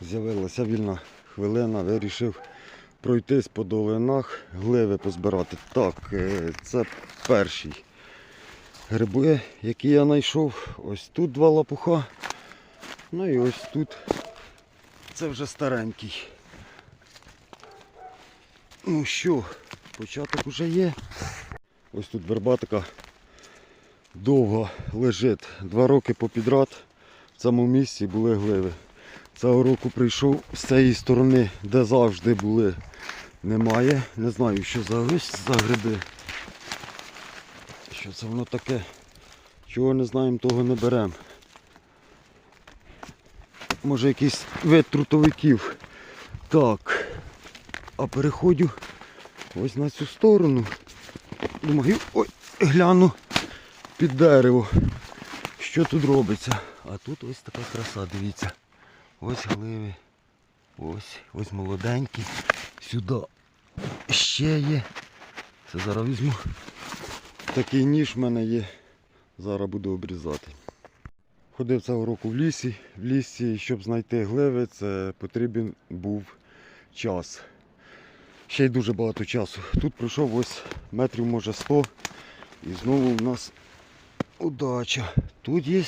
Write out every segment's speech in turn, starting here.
З'явилася вільна хвилина, вирішив пройтись по долинах, гливи позбирати. Так, е, це перший гриби, які я знайшов. Ось тут два лопуха. Ну і ось тут це вже старенький. Ну що, початок уже є. Ось тут верба така довго лежить. Два роки попідряд в цьому місці були гливи. Цього року прийшов з цієї сторони, де завжди були, немає. Не знаю, що за ось за гриби. Що це воно таке? Чого не знаємо, того не беремо. Може якийсь вид трутовиків. Так. А переходжу ось на цю сторону. Думаю, ой, гляну під дерево. Що тут робиться? А тут ось така краса, дивіться. Ось гливи. Ось, ось молоденькі. Сюди ще є. Це зараз візьму. Такий ніж в мене є. Зараз буду обрізати. Ходив цього року в лісі. В лісі, щоб знайти гливи, це потрібен був час. Ще й дуже багато часу. Тут пройшов ось метрів може 100. І знову у нас удача. Тут є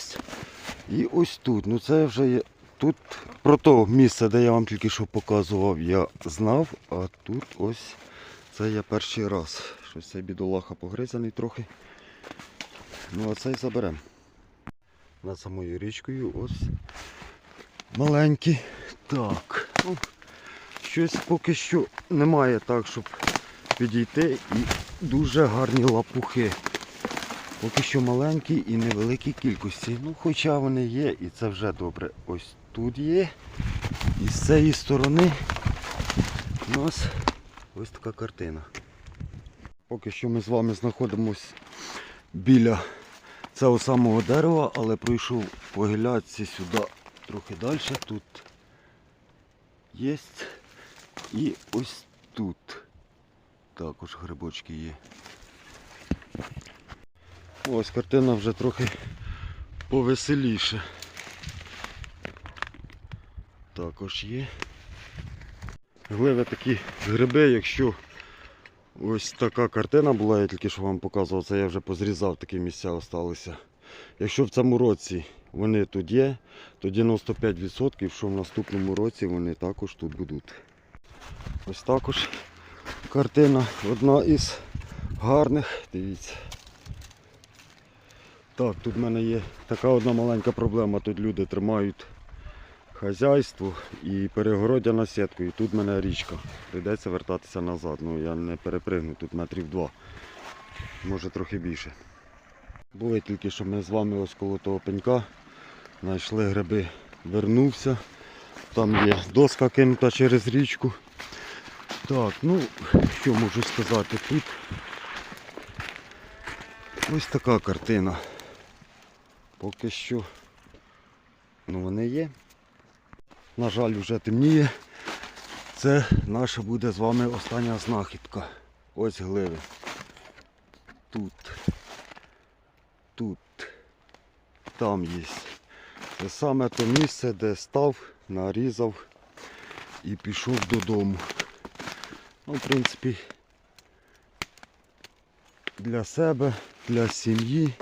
і ось тут. Ну це вже є. Тут про то місце, де я вам тільки що показував, я знав, а тут ось це я перший раз. Щось цей бідолаха погризаний трохи. Ну а цей заберемо. Над самою річкою ось маленькі. Так. Ну, щось поки що немає так, щоб підійти і дуже гарні лапухи. Поки що маленькі і невеликі кількості. Ну, хоча вони є, і це вже добре. Ось тут є. І з цієї сторони у нас ось така картина. Поки що ми з вами знаходимося біля цього самого дерева, але пройшов по гіляці сюди трохи далі. Тут є. І ось тут також грибочки є. Ось картина вже трохи повеселіше. Також є. Гливи такі гриби, якщо ось така картина була, я тільки що вам показував, це я вже позрізав, такі місця залишилися. Якщо в цьому році вони тут є, то 95% що в наступному році вони також тут будуть. Ось також картина одна із гарних, дивіться. Так, тут в мене є така одна маленька проблема. Тут люди тримають хазяйство і перегородя сітку. І тут в мене річка. Прийдеться вертатися назад. Ну я не перепригну, тут метрів два. Може трохи більше. Були тільки що ми з вами ось коло того пенька. Знайшли гриби, вернувся. Там є доска кинута через річку. Так, ну що можу сказати тут. Ось така картина. Поки що ну вони є. На жаль, вже темніє. Це наша буде з вами остання знахідка. Ось гливи. Тут. Тут. Там є. Це саме те місце, де став, нарізав і пішов додому. Ну, в принципі, для себе, для сім'ї.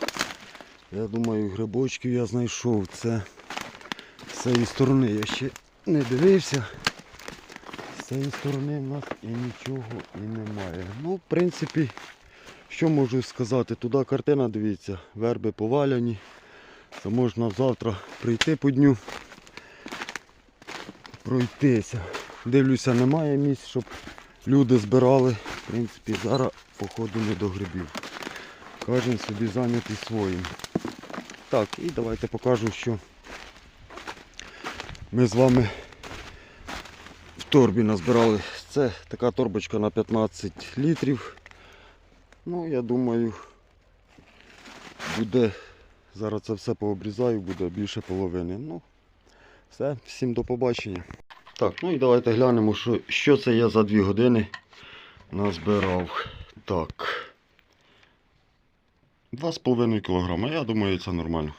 Я думаю, грибочків я знайшов. Це з цієї сторони я ще не дивився. З цієї сторони в нас і нічого і немає. Ну, в принципі, що можу сказати? Туди картина, дивіться, верби поваляні. Це можна завтра прийти по дню, пройтися. Дивлюся, немає місць, щоб люди збирали. В принципі, зараз походу не до грибів. Кожен собі зайнятий своїм. Так, і давайте покажу, що ми з вами в торбі назбирали. Це така торбочка на 15 літрів. Ну, я думаю, буде, зараз це все пообрізаю, буде більше половини. Ну, все, всім до побачення. Так, ну і давайте глянемо, що, що це я за 2 години назбирав. Так. 2,5 кг. Я думаю, це нормально.